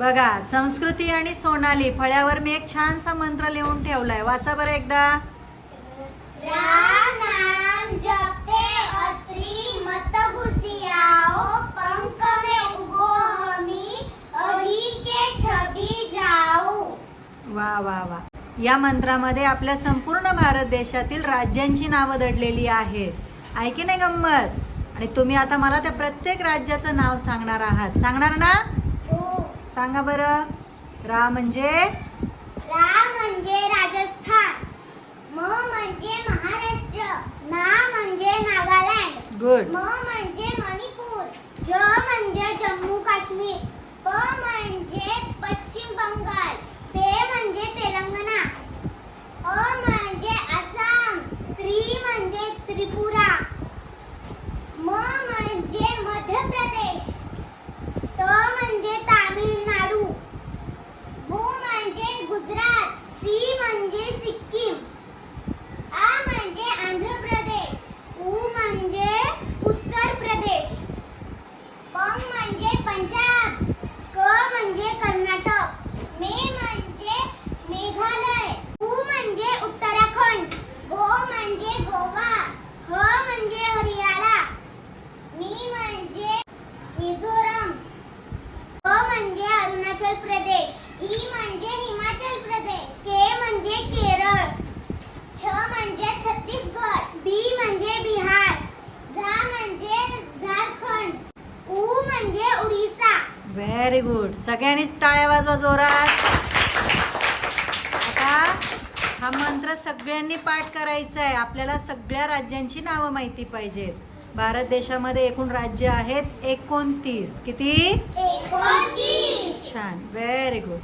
बघा संस्कृती आणि सोनाली फळ्यावर मी एक छानसा मंत्र लिहून ठेवलाय. वाचा बरं एकदा. राम नाम जपते अत्री मत घुसियाओ पंख में उगो हमी अभी के छवि जाऊ वा वा वा. या मंत्रामध्ये आपल्या संपूर्ण भारत देशातील राज्यांची नावं दडलेली आहेत. आहे की नाही गंमत? आणि तुम्ही आता मला त्या प्रत्येक राज्याचं नाव सांगणार आहात. सांगणार ना? सांगा बरं. रा म्हणजे? रा म्हणजे राजस्थान. म म्हणजे महाराष्ट्र. ना म्हणजे नागालँड. गुड. म म्हणजे मणिपूर. ज म्हणजे जम्मू काश्मीर. प म्हणजे पश्चिम बंगाल. ते म्हणजे तेलंगणा. अ म्हणजे आसाम. त्रि म्हणजे त्रिपुरा म म्हणजे मध्य प्रदेश त म्हणजे तामिळनाडू गु म्हणजे गुजरात सी म्हणजे सिक्कीम. आ म्हणजे आंध्र प्रदेश. उ म्हणजे उत्तर प्रदेश. पंग म्हणजे पंजाब. क म्हणजे कर्नाटक. मे म्हणजे मेघालय. उ म्हणजे उत्तराखंड. गो म्हणजे गोवा. ह म्हणजे हरियाणा. मी म्हणजे मिझोरम क म्हणजे अरुणाचल प्रदेश ही म्हणजे हिमाचल प्रदेश के म्हणजे केरळ छ म्हणजे छत्तीसगड बी म्हणजे बिहार झा म्हणजे झारखंड उ म्हणजे उडीसा. व्हेरी गुड सगळ्यांनी टाळ्या वाजवा जोरात. आता हा मंत्र सगळ्यांनी पाठ करायचा आहे. आपल्याला सगळ्या राज्यांची नावं माहिती पाहिजेत. भारत देशामध्ये एकूण राज्य आहेत एकोणतीस. किती? छान. Very good